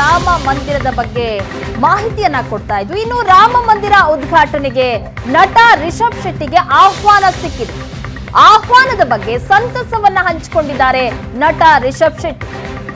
ರಾಮ ಮಂದಿರದ ಬಗ್ಗೆ ಮಾಹಿತಿಯನ್ನ ಕೊಡ್ತಾ ಇದ್ವಿ. ಇನ್ನು ರಾಮ ಮಂದಿರ ಉದ್ಘಾಟನೆಗೆ ನಟ ರಿಷಬ್ ಶೆಟ್ಟಿಗೆ ಆಹ್ವಾನ ಸಿಕ್ಕಿದೆ. ಆಹ್ವಾನದ ಬಗ್ಗೆ ಸಂತಸವನ್ನ ಹಂಚಿಕೊಂಡಿದ್ದಾರೆ ನಟ ರಿಷಬ್ ಶೆಟ್ಟಿ.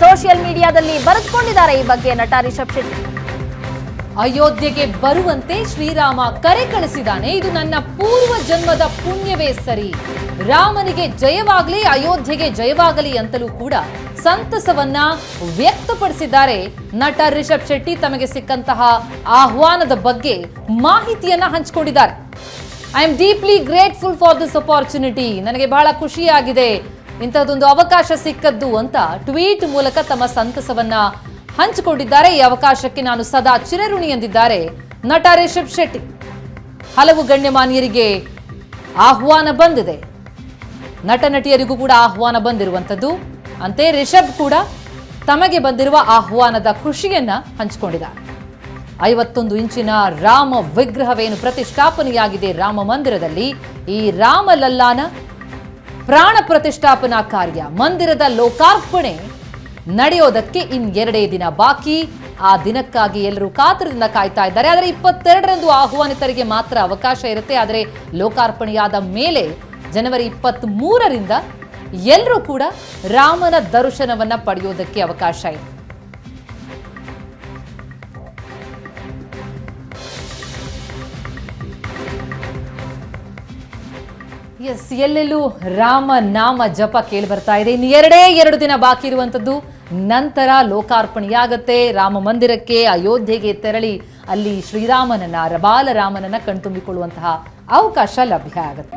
ಸೋಷಿಯಲ್ ಮೀಡಿಯಾದಲ್ಲಿ ಬರೆದುಕೊಂಡಿದ್ದಾರೆ ಈ ಬಗ್ಗೆ ನಟ ರಿಷಬ್ ಶೆಟ್ಟಿ. ಅಯೋಧ್ಯೆಗೆ ಬರುವಂತೆ ಶ್ರೀರಾಮ ಕರೆ ಕಳಿಸಿದಾನೆ ಇದು ನನ್ನ ಪೂರ್ವ ಜನ್ಮದ ಪುಣ್ಯವೇ ಸರಿ. ರಾಮನಿಗೆ ಜಯವಾಗಲಿ, ಅಯೋಧ್ಯೆಗೆ ಜಯವಾಗಲಿ ಅಂತಲೂ ಕೂಡ ಸಂತಸವನ್ನ ವ್ಯಕ್ತಪಡಿಸಿದ್ದಾರೆ ನಟ ರಿಷಬ್ ಶೆಟ್ಟಿ. ತಮಗೆ ಸಿಕ್ಕಂತಹ ಆಹ್ವಾನದ ಬಗ್ಗೆ ಮಾಹಿತಿಯನ್ನ ಹಂಚಿಕೊಂಡಿದ್ದಾರೆ. I am deeply grateful for this opportunity ನನಗೆ ಬಹಳ ಖುಷಿಯಾಗಿದೆ. ಇಂಥದ್ದೊಂದು ಅವಕಾಶ ಸಿಕ್ಕದ್ದು ಅಂತ ಟ್ವೀಟ್ ಮೂಲಕ ತಮ್ಮ ಸಂತಸವನ್ನ ಹಂಚಿಕೊಂಡಿದ್ದಾರೆ. ಈ ಅವಕಾಶಕ್ಕೆ ನಾನು ಸದಾ ಚಿರಋಣಿ ಎಂದಿದ್ದಾರೆ ನಟ ರಿಷಬ್ ಶೆಟ್ಟಿ. ಹಲವು ಗಣ್ಯಮಾನ್ಯರಿಗೆ ಆಹ್ವಾನ ಬಂದಿದೆ. ನಟ ನಟಿಯರಿಗೂ ಕೂಡ ಆಹ್ವಾನ ಬಂದಿರುವಂಥದ್ದು. ಅಂತೆ ರಿಷಬ್ ಕೂಡ ತಮಗೆ ಬಂದಿರುವ ಆಹ್ವಾನದ ಖುಷಿಯನ್ನ ಹಂಚಿಕೊಂಡಿದ್ದಾರೆ. ಐವತ್ತೊಂದು ಇಂಚಿನ ರಾಮ ವಿಗ್ರಹವೇನು ಪ್ರತಿಷ್ಠಾಪನೆಯಾಗಿದೆ ರಾಮ ಮಂದಿರದಲ್ಲಿ, ಈ ರಾಮ ಲಲ್ಲಾನ ಪ್ರಾಣ ಪ್ರತಿಷ್ಠಾಪನಾ ಕಾರ್ಯ ಮಂದಿರದ ಲೋಕಾರ್ಪಣೆ ನಡೆಯೋದಕ್ಕೆ ಇನ್ನೆರಡೇ ದಿನ ಬಾಕಿ. ಆ ದಿನಕ್ಕಾಗಿ ಎಲ್ಲರೂ ಕಾತರದಿಂದ ಕಾಯ್ತಾ ಇದ್ದಾರೆ. ಆದರೆ ಇಪ್ಪತ್ತೆರಡರಂದು ಆಹ್ವಾನಿತರಿಗೆ ಮಾತ್ರ ಅವಕಾಶ ಇರುತ್ತೆ. ಆದರೆ ಲೋಕಾರ್ಪಣೆಯಾದ ಮೇಲೆ ಜನವರಿ ಇಪ್ಪತ್ತ್ ಮೂರರಿಂದ ಎಲ್ಲರೂ ಕೂಡ ರಾಮನ ದರ್ಶನವನ್ನ ಪಡೆಯೋದಕ್ಕೆ ಅವಕಾಶ ಇದೆ. ಎಸ್ ಎಲ್ಲೆಲ್ಲೂ ರಾಮ ನಾಮ ಜಪ ಕೇಳಿ ಬರ್ತಾ ಇದೆ. ಇನ್ನು ಎರಡೇ ಎರಡು ದಿನ ಬಾಕಿ ಇರುವಂಥದ್ದು ನಂತರ ಲೋಕಾರ್ಪಣೆಯಾಗತ್ತೆ. ರಾಮ ಮಂದಿರಕ್ಕೆ, ಅಯೋಧ್ಯೆಗೆ ತೆರಳಿ ಅಲ್ಲಿ ಶ್ರೀರಾಮನನ್ನ ಬಾಲರಾಮನನ್ನ ಕಣ್ತುಂಬಿಕೊಳ್ಳುವಂತಹ ಅವಕಾಶ ಲಭ್ಯ ಆಗುತ್ತೆ.